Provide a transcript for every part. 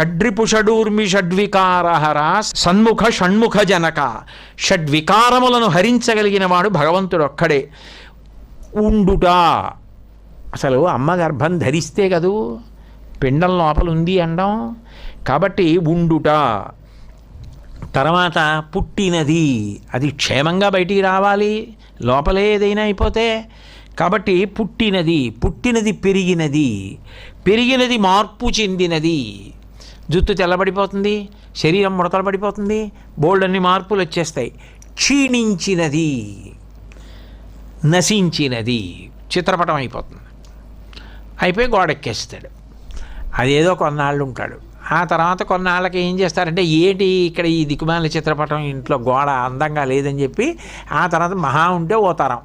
షడ్రిపు షడూర్మి షడ్వికారహర సన్ముఖ షణ్ముఖ జనక షడ్వికారములను హరించగలిగిన వాడు భగవంతుడు ఒక్కడే ఉండుట. అసలు అమ్మ గర్భం ధరిస్తే కదూ? పిండం లోపల ఉంది అండం. కాబట్టి ఉండుట. తర్వాత పుట్టినది. అది క్షేమంగా బయటికి రావాలి. లోపలే ఏదైనా అయిపోతే. కాబట్టి పుట్టినది. పుట్టినది పెరిగినది. పెరిగినది మార్పు చెందినది. జుత్తు తెల్లబడిపోతుంది శరీరం ముడతలు పడిపోతుంది బోల్డ్ అన్ని మార్పులు వచ్చేస్తాయి. క్షీణించినది నశించినది చిత్రపటం అయిపోతుంది. అయిపోయి గోడెక్కేస్తాడు. అదేదో కొన్నాళ్ళు ఉంటాడు. ఆ తర్వాత కొన్నాళ్ళకి ఏం చేస్తారంటే ఏంటి ఇక్కడ ఈ దిక్కుమాల చిత్రపటం ఇంట్లో గోడ అందంగా లేదని చెప్పి ఆ తర్వాత మహా ఉంటే ఓ తరం.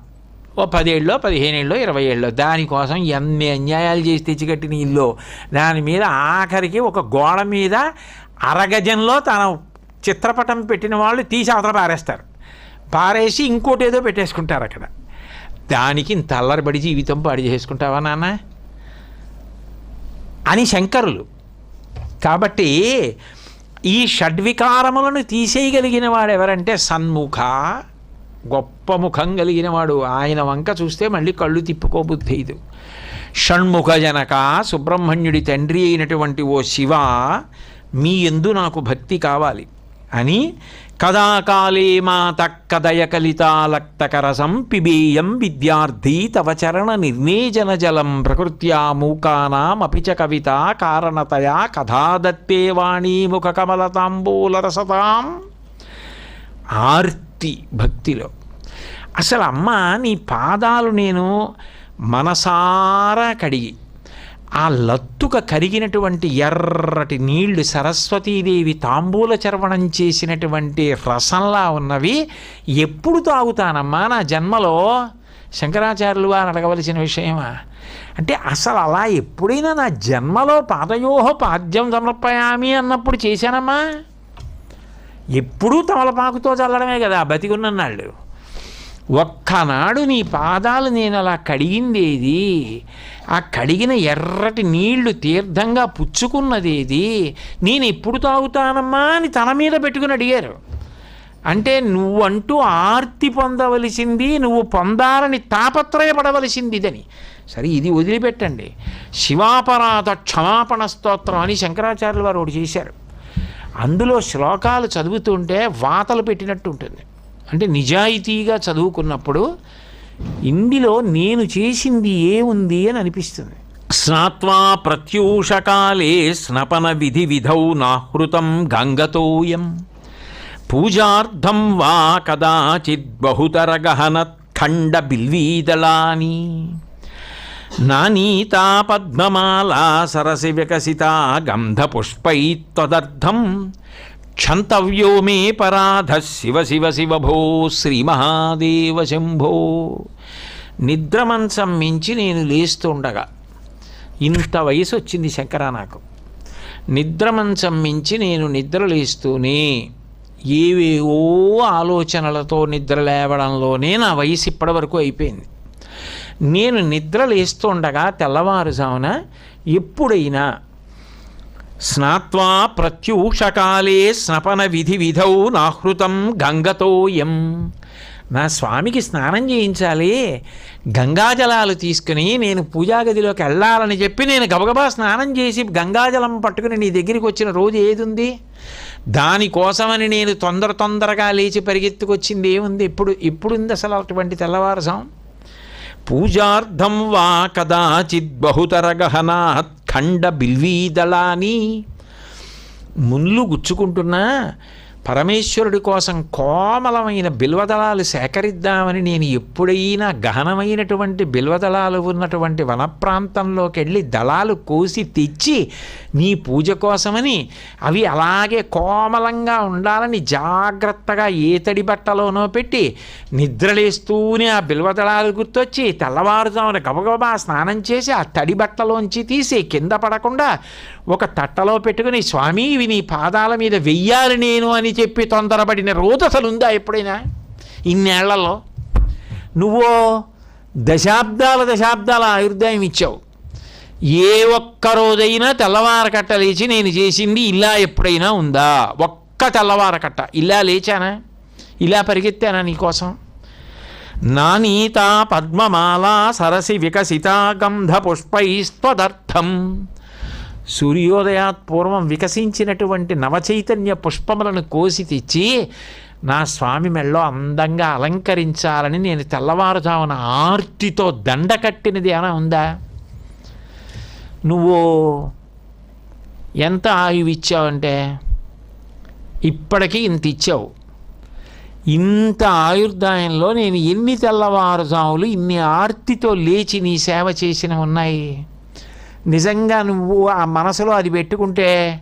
ఓ పదేళ్ళలో పదిహేనేళ్ళలో ఇరవై ఏళ్ళలో దానికోసం ఎన్ని అన్యాయాలు చేసి తెచ్చికట్టిన ఇల్లు దాని మీద ఆఖరికి ఒక గోడ మీద అరగజంలో తన చిత్రపటం పెట్టిన వాళ్ళు తీసి అవతల పారేస్తారు. పారేసి ఇంకోటి ఏదో పెట్టేసుకుంటారు అక్కడ. దానికి ఇంత జీవితం పాడు చేసుకుంటావా నాన్న? అని శంకరులు. కాబట్టి ఈ షడ్వికారములను తీసేయగలిగిన వాడు ఎవరంటే సన్ముఖ గొప్ప ముఖం కలిగిన వాడు. ఆయన వంక చూస్తే మళ్ళీ కళ్ళు తిప్పుకోబుద్ధైదు షణ్ముఖ జనక సుబ్రహ్మణ్యుడి తండ్రి అయినటువంటి ఓ శివ మీ ఎందు నాకు భక్తి కావాలి అని కదాకాలే మాత కదయ కలితాలక్తకరసం పిబేయం విద్యార్థి తవ చరణ నిర్నేజన జలం ప్రకృత్యా మూకానామపి చ కవిత కారణతయా కథాదత్తే వాణీ ముఖ కమలతాంబూలరసతాం ఆర్తి భక్తి భక్తిలో. అసలు అమ్మ నీ పాదాలు నేను మనసారా కడిగి ఆ లత్తుక కరిగినటువంటి ఎర్రటి నీళ్ళు సరస్వతీదేవి తాంబూల చర్వణం చేసినటువంటి రసంలా ఉన్నవి ఎప్పుడు తాగుతానమ్మా నా జన్మలో? శంకరాచార్యులు వారు అడగవలసిన విషయమా? అంటే అసలు అలా ఎప్పుడైనా నా జన్మలో పాదయోహ పాద్యం సమర్పయామి అన్నప్పుడు చేశానమ్మా? ఎప్పుడూ తమలపాకుతో చల్లడమే కదా బతికున్నన్నాళ్ళు. ఒక్కనాడు నీ పాదాలు నేను అలా కడిగిందేది ఆ కడిగిన ఎర్రటి నీళ్ళు తీర్థంగా పుచ్చుకున్నదేది నేను ఎప్పుడు తాగుతానమ్మా అని తన మీద పెట్టుకుని అడిగారు. అంటే నువ్వంటూ ఆర్తి పొందవలసింది నువ్వు పొందాలని తాపత్రయపడవలసింది ఇదని సరే ఇది వదిలిపెట్టండి. శివాపరాధ క్షమాపణ స్తోత్రం అని శంకరాచార్యులు వారు ఒకటి చేశారు. అందులో శ్లోకాలు చదువుతుంటే వాతలు పెట్టినట్టు ఉంటుంది. అంటే నిజాయితీగా చదువుకున్నప్పుడు ఇందులో నేను చేసింది ఏముంది అని అనిపిస్తుంది. స్నాత్వా ప్రత్యూషకాలే స్నపన విధి విధౌ నాహృతం గంగతోయం. పూజార్థం వా కదాచిద్ బహుతర బిల్వీదళానీ ఖండ బిల్వీదళాని. నానీతా పద్మమాలా సరసి వికసిత గంధపుష్పై త్వదర్థం క్షంతవ్యో మే పరాధ శివ శివ శివ భో శ్రీ మహాదేవ శంభో. నిద్రమంచం మించి నేను లేస్తుండగా. ఇంత వయసు వచ్చింది శంకర నాకు. నిద్రమంచం మించి నేను నిద్ర లేస్తూనే ఏవేవో ఆలోచనలతో నిద్ర లేవడంలోనే నా వయసు ఇప్పటివరకు అయిపోయింది. నేను నిద్ర లేస్తుండగా తెల్లవారుజామున ఎప్పుడైనా స్నాత్వా ప్రత్యూషకాలే స్నపన విధి విధౌ నాహృతం గంగతోయం నా స్వామికి స్నానం చేయించాలి. గంగాజలాలు తీసుకుని నేను పూజాగదిలోకి వెళ్ళాలని చెప్పి నేను గబగబా స్నానం చేసి గంగాజలం పట్టుకుని నీ దగ్గరికి వచ్చిన రోజు ఏది ఉంది దానికోసమని నేను తొందర తొందరగా లేచి పరిగెత్తుకొచ్చింది ఏముంది ఇప్పుడు ఇప్పుడుంది అసలు అటువంటి తెల్లవారుజాము? పూజార్థం వా కదాచిద్ బహుతర గహనాత్ ఖండ బిల్వీదళాని. మున్లు గుచ్చుకుంటున్నా. పరమేశ్వరుడి కోసం కోమలమైన బిల్వదళాలు సేకరిద్దామని నేను ఎప్పుడైనా గహనమైనటువంటి బిల్వదళాలు ఉన్నటువంటి వన ప్రాంతంలోకి వెళ్ళి దళాలు కోసి తెచ్చి నీ పూజ కోసమని అవి అలాగే కోమలంగా ఉండాలని జాగ్రత్తగా ఏ తడి బట్టలోనో పెట్టి నిద్రలేస్తూనే ఆ బిల్వదళాలు గుర్తొచ్చి తెల్లవారుజామున గబగబా స్నానం చేసి ఆ తడి బట్టలోంచి తీసి కింద పడకుండా ఒక తట్టలో పెట్టుకుని స్వామి ఇవి నీ పాదాల మీద వెయ్యాలి నేను అని చెప్పి తొందరపడిన రోజు అసలు ఉందా ఎప్పుడైనా? ఇన్నేళ్ళలో. నువ్వో దశాబ్దాల దశాబ్దాల ఆయుర్దాయం ఇచ్చావు. ఏ ఒక్క రోజైనా తెల్లవారకట్ట లేచి నేను చేసింది ఇలా ఎప్పుడైనా ఉందా? ఒక్క తెల్లవారకట్ట. ఇలా లేచానా? ఇలా పరిగెత్తానా నీకోసం నా పద్మమాలా సరసి వికసిత గంధ పుష్పైస్త్వదర్థం సూర్యోదయాత్ పూర్వం వికసించినటువంటి నవచైతన్య పుష్పములను కోసి తెచ్చి నా స్వామి మెళ్ళో అందంగా అలంకరించాలని నేను తెల్లవారుజామున ఆర్తితో దండ కట్టినది ఏమైనా ఉందా? నువ్వు ఎంత ఆయువు ఇచ్చావంటే ఇప్పటికీ ఇంత ఇచ్చావు. ఇంత ఆయుర్దాయంలో నేను ఎన్ని తెల్లవారుజాములు ఇన్ని ఆర్తితో లేచి నీ సేవ చేసిన ఉన్నాయి? నిజంగా నువ్వు ఆ మనసులో అది పెట్టుకుంటే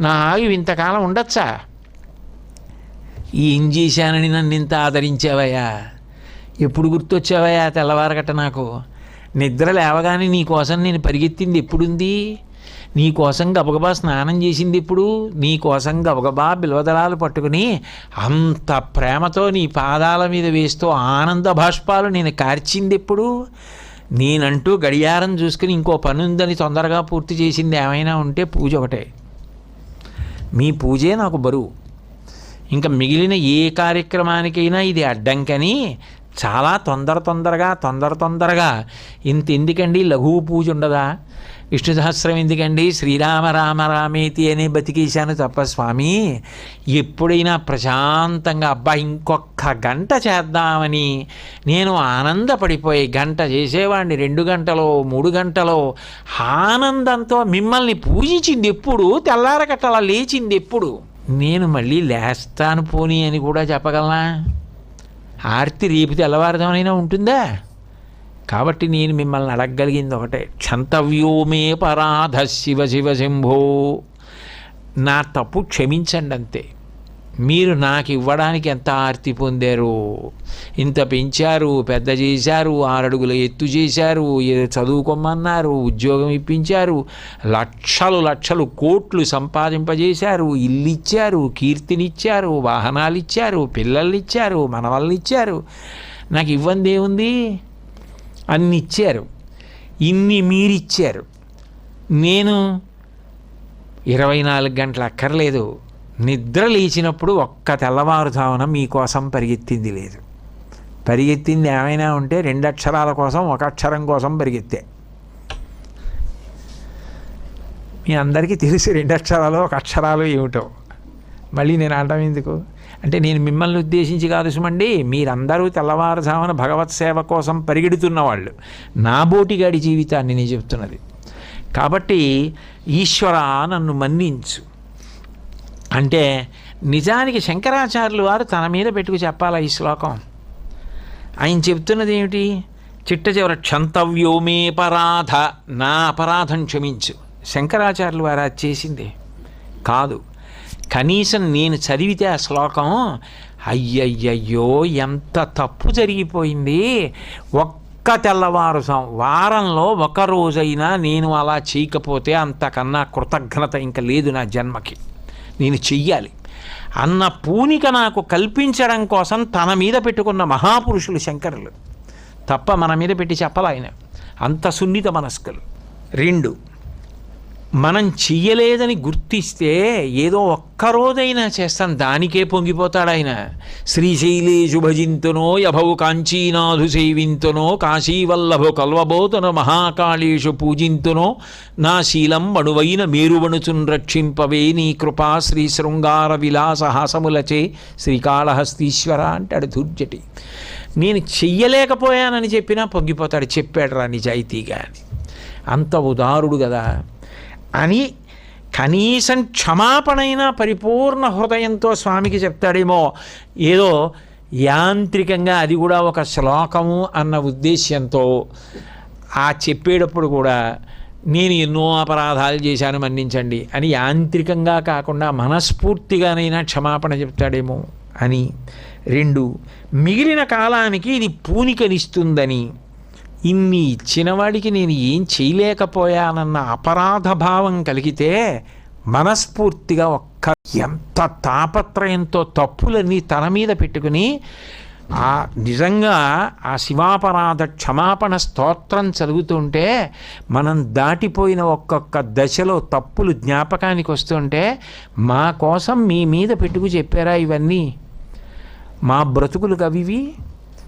నా ఆయువు ఇంతకాలం ఉండొచ్చా? ఏం చేశానని నన్ను ఇంత ఆదరించావయ్యా. ఎప్పుడు గుర్తొచ్చావయ్యా తెల్లవారగట్ట నాకు? నిద్ర లేవగానే నీ కోసం నేను పరిగెత్తింది ఎప్పుడుంది? నీ కోసం గబగబా స్నానం చేసింది ఎప్పుడు? నీ కోసం గబగబా బిల్వదళాలు పట్టుకుని అంత ప్రేమతో నీ పాదాల మీద వేస్తూ ఆనంద భాష్పాలు నేను కార్చింది ఎప్పుడు? నేనంటూ గడియారం చూసుకుని ఇంకో పని ఉందని తొందరగా పూర్తి చేసింది ఏమైనా ఉంటే పూజ ఒకటే. మీ పూజే నాకు బరువు. ఇంకా మిగిలిన ఏ కార్యక్రమానికైనా ఇది అడ్డంకని చాలా తొందర తొందరగా తొందర తొందరగా. ఇంత ఎందుకండి లఘువు పూజ ఉండదా? విష్ణు సహస్రం ఎందుకండి? శ్రీరామ రామ రామేతి అని బతికేశాను తప్ప స్వామి ఎప్పుడైనా ప్రశాంతంగా అబ్బా ఇంకొక గంట చేద్దామని నేను ఆనందపడిపోయి గంట చేసేవాడిని రెండు గంటలో మూడు గంటలో. ఆనందంతో మిమ్మల్ని పూజించింది ఎప్పుడు? తెల్లారగట్టలా లేచింది ఎప్పుడు? నేను మళ్ళీ లేస్తాను పోనీ అని కూడా చెప్పగలనా? ఆర్తి రేపు తెల్లవారుదామైనా ఉంటుందా? కాబట్టి నేను మిమ్మల్ని అడగగలిగింది ఒకటే. క్షంతవ్యోమే పరాధ శివ శివ శంభో. నా తప్పు క్షమించండి అంతే మీరు నాకు ఇవ్వడానికి ఎంత ఆర్తి పొందారు? ఇంత పెంచారు పెద్ద చేశారు ఆరడుగుల ఎత్తు చేశారు చదువుకోమన్నారు ఉద్యోగం ఇప్పించారు లక్షలు లక్షలు కోట్లు సంపాదింపజేశారు ఇల్లు ఇచ్చారు కీర్తినిచ్చారు వాహనాలు ఇచ్చారు పిల్లల్ని ఇచ్చారు ఇచ్చారు నాకు ఇవ్వంది ఏముంది? అన్ని ఇచ్చారు ఇన్ని మీరిచ్చారు. నేను ఇరవై నాలుగు గంటలు అక్కర్లేదు. నిద్ర లేచినప్పుడు ఒక్క తెల్లవారుజామున మీకోసం పరిగెత్తింది లేదు. పరిగెత్తింది ఏమైనా ఉంటే రెండు అక్షరాల కోసం ఒక అక్షరం కోసం పరిగెత్తే. మీ అందరికీ తెలుసు రెండు అక్షరాలు ఒక అక్షరాలు ఏమిటో. మళ్ళీ నేను అనటం ఎందుకు? అంటే నేను మిమ్మల్ని ఉద్దేశించి కాదు సుమండి మీరందరూ తెల్లవారుజామున భగవత్ సేవ కోసం పరిగెడుతున్న వాళ్ళు నా బోటిగాడి జీవితాన్ని నేను చెప్తున్నది. కాబట్టి ఈశ్వర నన్ను మన్నించు. అంటే నిజానికి శంకరాచార్యులు వారు తన మీద పెట్టుకు చెప్పాలా ఈ శ్లోకం? ఆయన చెప్తున్నది ఏమిటి చిట్ట చివర క్షంతవ్యోమే పరాధ నా అపరాధం క్షమించు. శంకరాచార్యులు వారు అది చేసింది. కాదు కనీసం నేను చదివితే ఆ శ్లోకం అయ్యయ్యయ్యో ఎంత తప్పు జరిగిపోయింది. ఒక్క తెల్లవారు సం- వారంలో ఒక రోజైనా నేను అలా చేయకపోతే అంతకన్నా కృతజ్ఞత ఇంకా లేదు నా జన్మకి. నేను చెయ్యాలి. అన్న పూనిక నాకు కల్పించడం కోసం తన మీద పెట్టుకున్న మహాపురుషులు శంకరులు. తప్ప మన మీద పెట్టి చెప్పాలి ఆయన? అంత సున్నిత మనస్కులు. రెండు మనం చెయ్యలేదని గుర్తిస్తే ఏదో ఒక్కరోజైనా చేస్తాం. దానికే పొంగిపోతాడు ఆయన. శ్రీశైలే శుభజింతునో యభవు కాంచీనాథు సేవింతునో కాశీవల్లభు కల్వబోతున మహాకాళేషు పూజింతునో నా శీలం మణువైన మేరువణుచున్ రక్షింపవే నీ కృపా శ్రీ శృంగార విలాసహాసములచే శ్రీకాళహస్తీశ్వర అంటాడు దుర్జటి. నేను చెయ్యలేకపోయానని చెప్పినా పొంగిపోతాడు. చెప్పాడు రా నిజాయితీగా అని అంత ఉదారుడు కదా. అని కనీసం క్షమాపణైనా పరిపూర్ణ హృదయంతో స్వామికి చెప్తాడేమో. ఏదో యాంత్రికంగా అది కూడా ఒక శ్లోకము అన్న ఉద్దేశ్యంతో ఆ చెప్పేటప్పుడు కూడా నేను ఎన్నో అపరాధాలు చేశాను మన్నించండి అని యాంత్రికంగా కాకుండా మనస్ఫూర్తిగానైనా క్షమాపణ చెప్తాడేమో అని. రెండు మిగిలిన కాలానికి ఇది పూనికనిస్తుందని. ఇన్ని ఇచ్చినవాడికి నేను ఏం చేయలేకపోయానన్న అపరాధ భావం కలిగితే మనస్ఫూర్తిగా ఒక్క ఎంత తాపత్రయంతో తప్పులన్నీ తన మీద పెట్టుకుని ఆ నిజంగా ఆ శివాపరాధ క్షమాపణ స్తోత్రం చదువుతుంటే మనం దాటిపోయిన ఒక్కొక్క దశలో తప్పులు జ్ఞాపకానికి వస్తుంటే మా కోసం మీ మీద పెట్టుకు చెప్పారా ఇవన్నీ? మా బ్రతుకులు కవివి?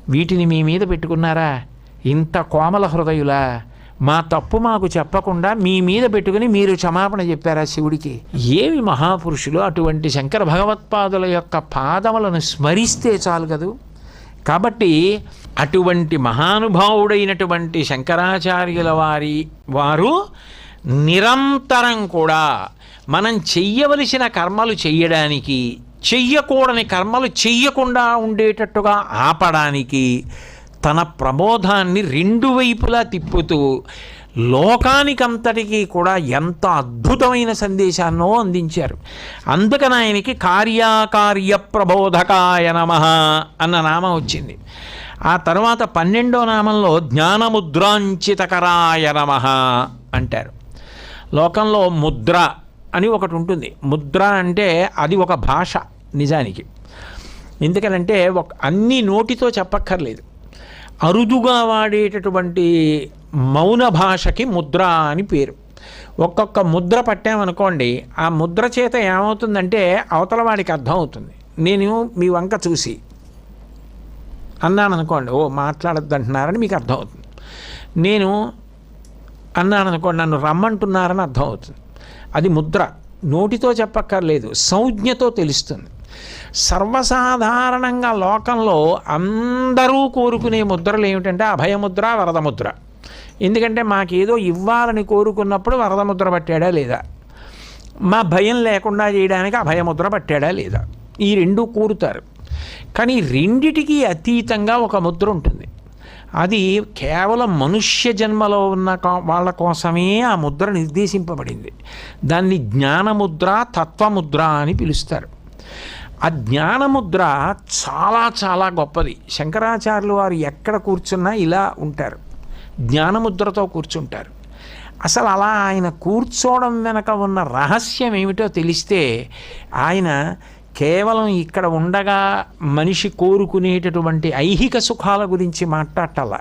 వీటిని మీ మీద పెట్టుకున్నారా? ఇంత కోమల హృదయులా? మా తప్పు మాకు చెప్పకుండా మీ మీద పెట్టుకుని మీరు క్షమాపణ చెప్పారా శివుడికి? ఏమి మహాపురుషులు అటువంటి శంకర భగవత్పాదుల యొక్క పాదములను స్మరిస్తే చాలు కదూ? కాబట్టి అటువంటి మహానుభావుడైనటువంటి శంకరాచార్యుల వారి వారు నిరంతరం కూడా మనం చెయ్యవలసిన కర్మలు చెయ్యడానికి చెయ్యకూడని కర్మలు చెయ్యకుండా ఉండేటట్టుగా ఆపడానికి తన ప్రబోధాన్ని రెండు వైపులా తిప్పుతూ లోకానికంతటికీ కూడా ఎంత అద్భుతమైన సందేశాన్నో అందించారు. అందుకని ఆయనకి కార్యాకార్య ప్రబోధకాయ నమ అన్న నామం వచ్చింది. ఆ తర్వాత పన్నెండో నామంలో జ్ఞానముద్రాంచితకరాయ నమ అంటారు. లోకంలో ముద్ర అని ఒకటి ఉంటుంది. ముద్ర అంటే అది ఒక భాష నిజానికి. ఎందుకనంటే ఒక అన్ని నోటితో చెప్పక్కర్లేదు. అరుదుగా వాడేటటువంటి మౌన భాషకి ముద్ర అని పేరు. ఒక్కొక్క ముద్ర పట్టామనుకోండి ఆ ముద్ర చేత ఏమవుతుందంటే అవతల వాడికి అర్థం అవుతుంది నేను మీ వంక చూసి అన్నాననుకోండి ఓ మాట్లాడద్దు అంటున్నారని మీకు అర్థమవుతుంది. నేను అన్నాననుకోండి నన్ను రమ్మంటున్నారని అర్థమవుతుంది. అది ముద్ర. నోటితో చెప్పక్కర్లేదు సంజ్ఞతో తెలుస్తుంది. సర్వసాధారణంగా లోకంలో అందరూ కోరుకునే ముద్రలు ఏమిటంటే అభయముద్ర వరదముద్ర. ఎందుకంటే మాకేదో ఇవ్వాలని కోరుకున్నప్పుడు వరదముద్ర పట్టాడా లేదా? మా భయం లేకుండా చేయడానికి అభయముద్ర పట్టాడా లేదా? ఈ రెండు కోరుతారు. కానీ రెండిటికి అతీతంగా ఒక ముద్ర ఉంటుంది. అది కేవలం మనుష్య జన్మలో ఉన్న వాళ్ళ కోసమే ఆ ముద్ర నిర్దేశింపబడింది. దాన్ని జ్ఞానముద్ర తత్వముద్ర అని పిలుస్తారు. ఆ జ్ఞానముద్ర చాలా చాలా గొప్పది. శంకరాచార్యులు వారు ఎక్కడ కూర్చున్నా ఇలా ఉంటారు. జ్ఞానముద్రతో కూర్చుంటారు. అసలు అలా ఆయన కూర్చోవడం వెనక ఉన్న రహస్యం ఏమిటో తెలిస్తే ఆయన కేవలం ఇక్కడ ఉండగా మనిషి కోరుకునేటటువంటి ఐహిక సుఖాల గురించి మాట్లాడాల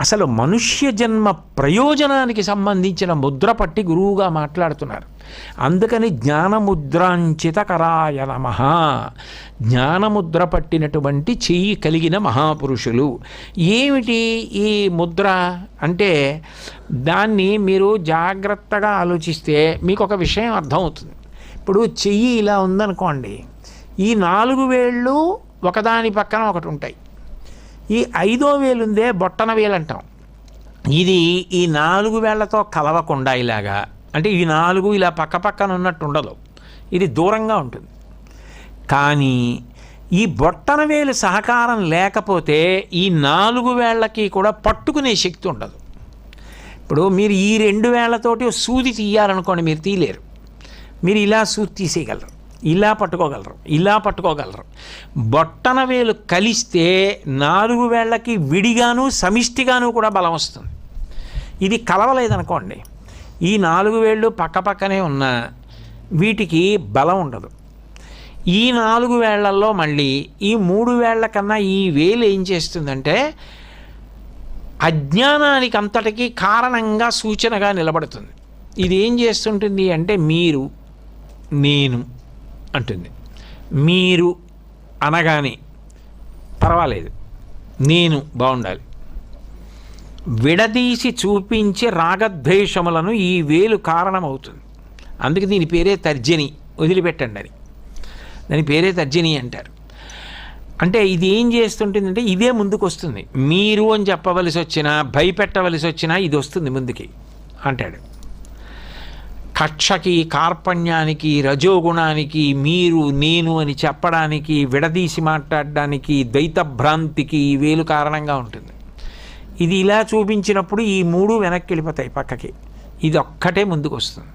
అసలు మనుష్య జన్మ ప్రయోజనానికి సంబంధించిన ముద్ర పట్టి గురువుగా మాట్లాడుతున్నారు. అందుకని జ్ఞానముద్రాంచిత కరాయ నమ. జ్ఞానముద్ర పట్టినటువంటి చెయ్యి కలిగిన మహాపురుషులు. ఏమిటి ఈ ముద్ర? అంటే దాన్ని మీరు జాగ్రత్తగా ఆలోచిస్తే మీకు ఒక విషయం అర్థమవుతుంది. ఇప్పుడు చెయ్యి ఇలా ఉందనుకోండి. ఈ నాలుగు వేళ్ళు ఒకదాని పక్కన ఒకటి ఉంటాయి. ఈ ఐదో వేలుందే బొట్టన వేలు అంటాం ఇది ఈ నాలుగు వేళ్ళతో కలవకుండా ఇలాగా అంటే ఈ నాలుగు ఇలా పక్క పక్కన ఉన్నట్టు ఉండదు. ఇది దూరంగా ఉంటుంది. కానీ ఈ బొట్టన వేలు సహకారం లేకపోతే ఈ నాలుగు వేళ్ళకి కూడా పట్టుకునే శక్తి ఉండదు. ఇప్పుడు మీరు ఈ రెండు వేళ్ళతోటి సూది తీయాలనుకోండి మీరు తీయలేరు. మీరు ఇలా సూది తీసేయగలరు. ఇలా పట్టుకోగలరు ఇలా పట్టుకోగలరు. బొట్టన వేలు కలిస్తే నాలుగు వేళ్ళకి విడిగాను సమిష్టిగాను కూడా బలం వస్తుంది. ఇది కలవలేదనుకోండి. ఈ నాలుగు వేళ్ళు పక్కపక్కనే ఉన్న వీటికి బలం ఉండదు. ఈ నాలుగు వేళ్ళలో మళ్ళీ ఈ మూడు వేళ్ళ కన్నా ఈ వేలు ఏం చేస్తుందంటే అజ్ఞానానికి అంతటికీ కారణంగా సూచనగా నిలబడుతుంది. ఇది ఏం చేస్తుంటుంది అంటే మీరు నేను అంటుంది. మీరు అనగానే పర్వాలేదు నేను బాగుండాలి. విడదీసి చూపించే రాగద్వేషములను ఈ వేలు కారణమవుతుంది. అందుకే దీని పేరే తర్జని వదిలిపెట్టండి అని. దాని పేరే తర్జని అంటారు. అంటే ఇది ఏం చేస్తుంటుందంటే ఇదే ముందుకు వస్తుంది మీరు అని చెప్పవలసి వచ్చినా భయపెట్టవలసి వచ్చినా ఇది వస్తుంది ముందుకి అంటాడు. కక్షకి కార్పణ్యానికి రజోగుణానికి మీరు నేను అని చెప్పడానికి విడదీసి మాట్లాడడానికి ద్వైత భ్రాంతికి ఈ వేలు కారణంగా ఉంటుంది. ఇది ఇలా చూపించినప్పుడు ఈ మూడు వెనక్కి వెళ్ళిపోతాయి పక్కకి. ఇది ఒక్కటే ముందుకు వస్తుంది.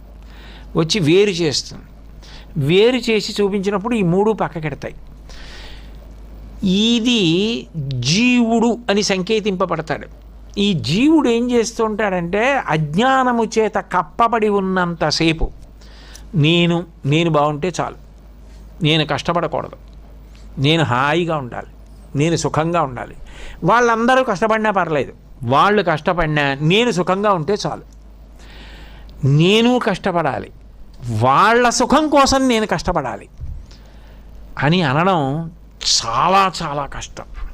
వచ్చి వేరు చేస్తుంది. వేరు చేసి చూపించినప్పుడు ఈ మూడు పక్కకెడతాయి ఇది జీవుడు అని సంకేతింపబడతాడు. ఈ జీవుడు ఏం చేస్తుంటాడంటే అజ్ఞానము చేత కప్పబడి ఉన్నంతసేపు నేను నేను బాగుంటే చాలు. నేను కష్టపడకూడదు. నేను హాయిగా ఉండాలి. నేను సుఖంగా ఉండాలి. వాళ్ళందరూ కష్టపడినా పర్లేదు. వాళ్ళు కష్టపడినా నేను సుఖంగా ఉంటే చాలు. నేను కష్టపడాలి. వాళ్ళ సుఖం కోసం నేను కష్టపడాలి. అని అనడం చాలా చాలా కష్టం.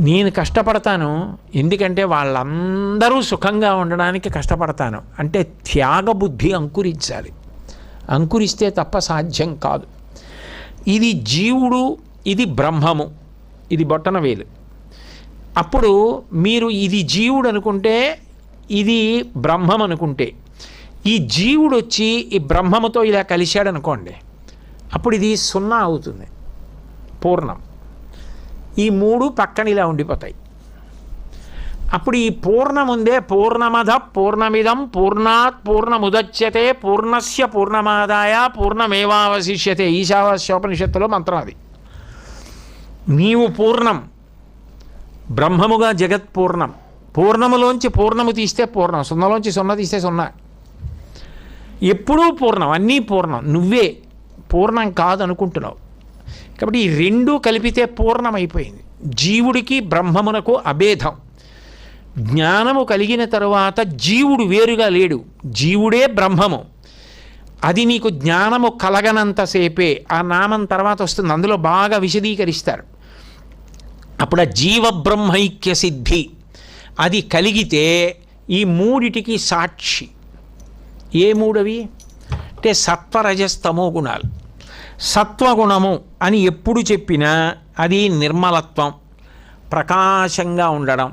నేను కష్టపడతాను ఎందుకంటే వాళ్ళందరూ సుఖంగా ఉండడానికి కష్టపడతాను. అంటే త్యాగబుద్ధి అంకురించాలి. అంకురిస్తే తప్ప సాధ్యం కాదు. ఇది జీవుడు ఇది బ్రహ్మము ఇది బొట్టన వేలు. అప్పుడు మీరు ఇది జీవుడు అనుకుంటే ఇది బ్రహ్మం అనుకుంటే ఈ జీవుడు వచ్చి ఈ బ్రహ్మముతో ఇలా కలిశాడు అనుకోండి అప్పుడు ఇది సున్నా అవుతుంది. పూర్ణం. ఈ మూడు పక్కన ఇలా ఉండిపోతాయి. అప్పుడు ఈ పూర్ణముందే పూర్ణమధ పూర్ణమిదం పూర్ణాత్ పూర్ణముదచ్యతే పూర్ణస్య పూర్ణమాదాయ పూర్ణమేవావశిష్యతే. ఈశావాస్యోపనిషత్తులో మంత్రం అది. నీవు పూర్ణం బ్రహ్మముగా జగత్ పూర్ణం. పూర్ణములోంచి పూర్ణము తీస్తే పూర్ణం సున్నలోంచి సున్న తీస్తే సున్నా. ఎప్పుడూ పూర్ణం అన్నీ పూర్ణం. నువ్వే పూర్ణం కాదు అనుకుంటున్నావు కాబట్టి ఈ రెండూ కలిపితే పూర్ణమైపోయింది. జీవుడికి బ్రహ్మమునకు అభేదం. జ్ఞానము కలిగిన తరువాత జీవుడు వేరుగా లేడు. జీవుడే బ్రహ్మము. అది నీకు జ్ఞానము కలగనంతసేపే ఆ నామం తర్వాత వస్తుంది. అందులో బాగా విశదీకరిస్తారు. అప్పుడు ఆ జీవ బ్రహ్మైక్య సిద్ధి. అది కలిగితే ఈ మూడిటికి సాక్షి. ఏ మూడవి? అంటే సత్వరజస్తమో గుణాలు. సత్వగుణము అని ఎప్పుడు చెప్పినా అది నిర్మలత్వం ప్రకాశంగా ఉండడం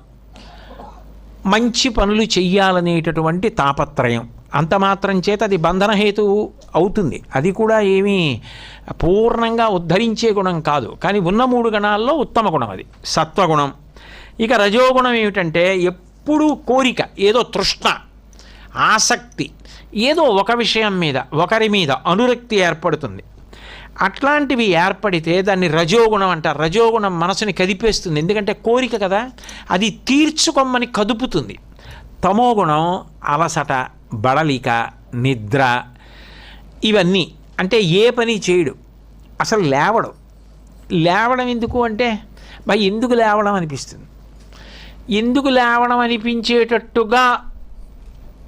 మంచి పనులు చెయ్యాలనేటటువంటి తాపత్రయం. అంత మాత్రం చేత అది బంధనహేతు అవుతుంది. అది కూడా ఏమీ పూర్ణంగా ఉద్ధరించే గుణం కాదు. కానీ ఉన్న మూడు గుణాల్లో ఉత్తమ గుణం అది. సత్వగుణం. ఇక రజోగుణం ఏమిటంటే ఎప్పుడూ కోరిక ఏదో తృష్ణ ఆసక్తి ఏదో ఒక విషయం మీద ఒకరి మీద అనురక్తి ఏర్పడుతుంది. అట్లాంటివి ఏర్పడితే దాన్ని రజోగుణం అంటారు. రజోగుణం మనసుని కదిపేస్తుంది. ఎందుకంటే కోరిక కదా? అది తీర్చుకొమ్మని కదుపుతుంది. తమోగుణం అలసట బడలిక నిద్ర ఇవన్నీ. అంటే ఏ పని చేయడు. అసలు లేవడం. లేవడం ఎందుకు అంటే మరి ఎందుకు లేవడం అనిపిస్తుంది? ఎందుకు లేవడం అనిపించేటట్టుగా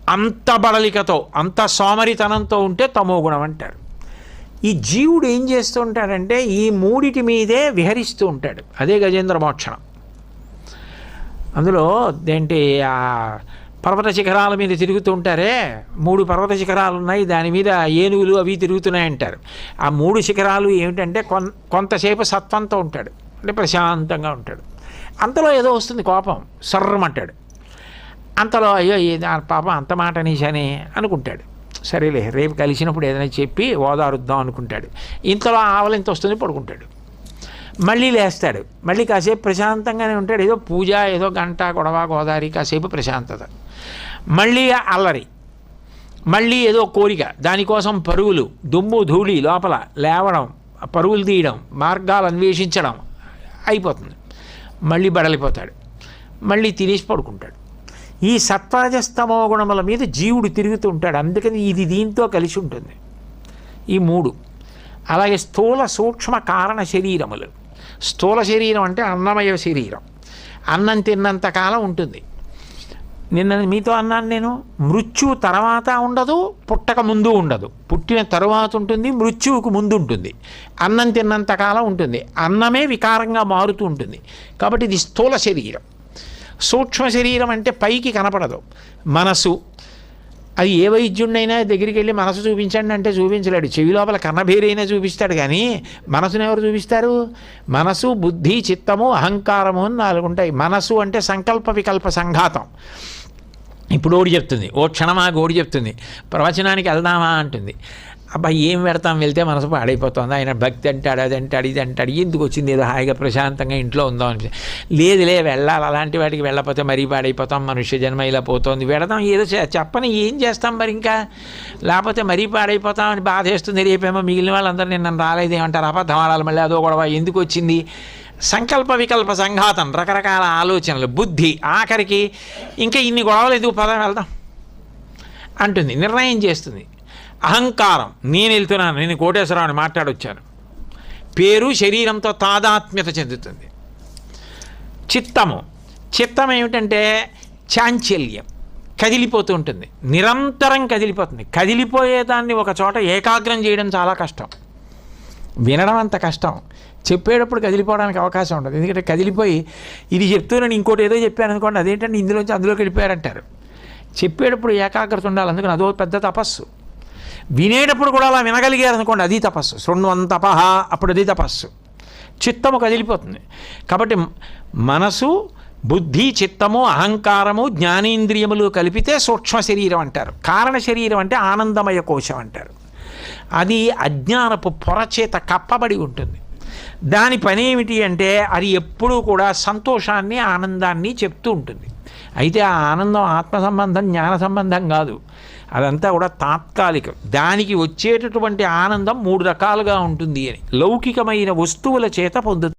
అంత బడలికతో అంత సోమరితనంతో ఉంటే తమోగుణం అంటారు. ఈ జీవుడు ఏం చేస్తూ ఉంటాడంటే ఈ మూడిటి మీదే విహరిస్తూ ఉంటాడు. అదే గజేంద్ర మోక్షణం. అందులో ఏంటి ఆ పర్వత శిఖరాల మీద తిరుగుతూ ఉంటారే మూడు పర్వత శిఖరాలు ఉన్నాయి దాని మీద ఏనుగులు అవి తిరుగుతున్నాయి అంటారు ఆ మూడు శిఖరాలు ఏమిటంటే కొన్ కొంతసేపు సత్వంతో ఉంటాడు. అంటే ప్రశాంతంగా ఉంటాడు. అంతలో ఏదో వస్తుంది కోపం సర్రమంటాడు అంతలో అయ్యో ఏ పాపం అంత మాట అనేసని అనుకుంటాడు. సరేలే రేపు కలిసినప్పుడు ఏదైనా చెప్పి ఓదారుద్దాం అనుకుంటాడు. ఇంతలో ఆవలింత వస్తుంది పడుకుంటాడు. మళ్ళీ లేస్తాడు. మళ్ళీ కాసేపు ప్రశాంతంగానే ఉంటాడు. ఏదో పూజ ఏదో గంట గొడవ గోదావరి కాసేపు ప్రశాంతత. మళ్ళీ అల్లరి. మళ్ళీ ఏదో కోరిక. దానికోసం పరుగులు దుమ్ము ధూళి లోపల లేవడం పరుగులు తీయడం మార్గాలు అన్వేషించడం అయిపోతుంది. మళ్ళీ బడలిపోతాడు. మళ్ళీ తినేసి పడుకుంటాడు. ఈ సత్వరజస్తమో గుణముల మీద జీవుడు తిరుగుతూ ఉంటాడు. అందుకని ఇది దీంతో కలిసి ఉంటుంది. ఈ మూడు. అలాగే స్థూల సూక్ష్మ కారణ శరీరములు. స్థూల శరీరం అంటే అన్నమయ శరీరం. అన్నం తిన్నంత కాలం ఉంటుంది. నిన్న మీతో అన్నాను నేను మృత్యువు తర్వాత ఉండదు పుట్టక ముందు ఉండదు. పుట్టిన తరువాత ఉంటుంది మృత్యువుకు ముందు ఉంటుంది. అన్నం తిన్నంత కాలం ఉంటుంది. అన్నమే వికారంగా మారుతూ ఉంటుంది. కాబట్టి ఇది స్థూల శరీరం. సూక్ష్మ శరీరం అంటే పైకి కనపడదు. మనసు. అది ఏ వైద్యుడినైనా దగ్గరికి వెళ్ళి మనసు చూపించండి అంటే చూపించలేడు. చెవి లోపల కన్నభేరైనా చూపిస్తాడు కానీ మనసును ఎవరు చూపిస్తారు? మనసు బుద్ధి చిత్తము అహంకారము అని నాలుగు ఉంటాయి. మనసు అంటే సంకల్ప వికల్ప సంఘాతం. ఇప్పుడు ఓడి చెప్తుంది. ఓ క్షణమా ఓడి చెప్తుంది. ప్రవచనానికి వెళ్దామా అంటుంది. అబ్బా ఏం పెడతాం? వెళ్తే మనసు పాడైపోతుంది. ఆయన భక్తి అంటాడు అది అంటాడు ఇది అంటాడు. ఎందుకు వచ్చింది? ఏదో హాయిగా ప్రశాంతంగా ఇంట్లో ఉందాం అని లేదులే వెళ్ళాలి. అలాంటి వాటికి వెళ్ళకపోతే మరీ పాడైపోతాం. మనుష్య జన్మ ఇలా పోతుంది. పెడదాం ఏదో చే- చెప్పని ఏం చేస్తాం మరి ఇంకా? లేకపోతే మరీ పాడైపోతాం అని బాధ వేస్తుంది. రేపేమో మిగిలిన వాళ్ళందరూ నిన్న రాలేదు ఏమంటారు? అబద్ధం ఆడాలి మళ్ళీ అదో గొడవ. ఎందుకు వచ్చింది? సంకల్ప వికల్ప సంఘాతం రకరకాల ఆలోచనలు బుద్ధి ఆఖరికి ఇంకా ఇన్ని గొడవలు ఎందుకు? పదం వెళ్దాం. అంటుంది. నిర్ణయం చేస్తుంది. అహంకారం. నేను వెళ్తున్నాను నేను కోటేశ్వరరావుని మాట్లాడొచ్చాను. పేరు శరీరంతో తాదాత్మ్యత చెందుతుంది. చిత్తము. చిత్తం ఏమిటంటే చాంచల్యం. కదిలిపోతూ ఉంటుంది. నిరంతరం కదిలిపోతుంది. కదిలిపోయేదాన్ని ఒక చోట ఏకాగ్రం చేయడం చాలా కష్టం. వినడం అంత కష్టం. చెప్పేటప్పుడు కదిలిపోవడానికి అవకాశం ఉండదు. ఎందుకంటే కదిలిపోయి ఇది చెప్తున్నాను ఇంకోటి ఏదో చెప్పాను అనుకోండి అదేంటంటే ఇందులోంచి అందులోకి వెళ్ళిపోయారంటారు. చెప్పేటప్పుడు ఏకాగ్రత ఉండాలి. అందుకని అదో పెద్ద తపస్సు. వినేటప్పుడు కూడా అలా వినగలిగారు అనుకోండి అది తపస్సు. శృణ్వం తపహ అప్పుడు అది తపస్సు. చిత్తము కదిలిపోతుంది. కాబట్టి మనసు బుద్ధి చిత్తము అహంకారము జ్ఞానేంద్రియములు కలిపితే సూక్ష్మ శరీరం అంటారు. కారణ శరీరం అంటే ఆనందమయ కోశం అంటారు. అది అజ్ఞానపు పొరచేత కప్పబడి ఉంటుంది. దాని పని ఏమిటి అంటే అది ఎప్పుడూ కూడా సంతోషాన్ని ఆనందాన్ని చెప్తూ ఉంటుంది. అయితే ఆ ఆనందం ఆత్మ సంబంధం జ్ఞాన సంబంధం కాదు. అదంతా కూడా తాత్కాలికం. దానికి వచ్చేటటువంటి ఆనందం మూడు రకాలుగా ఉంటుంది అని. లౌకికమైన వస్తువుల చేత పొందుతుంది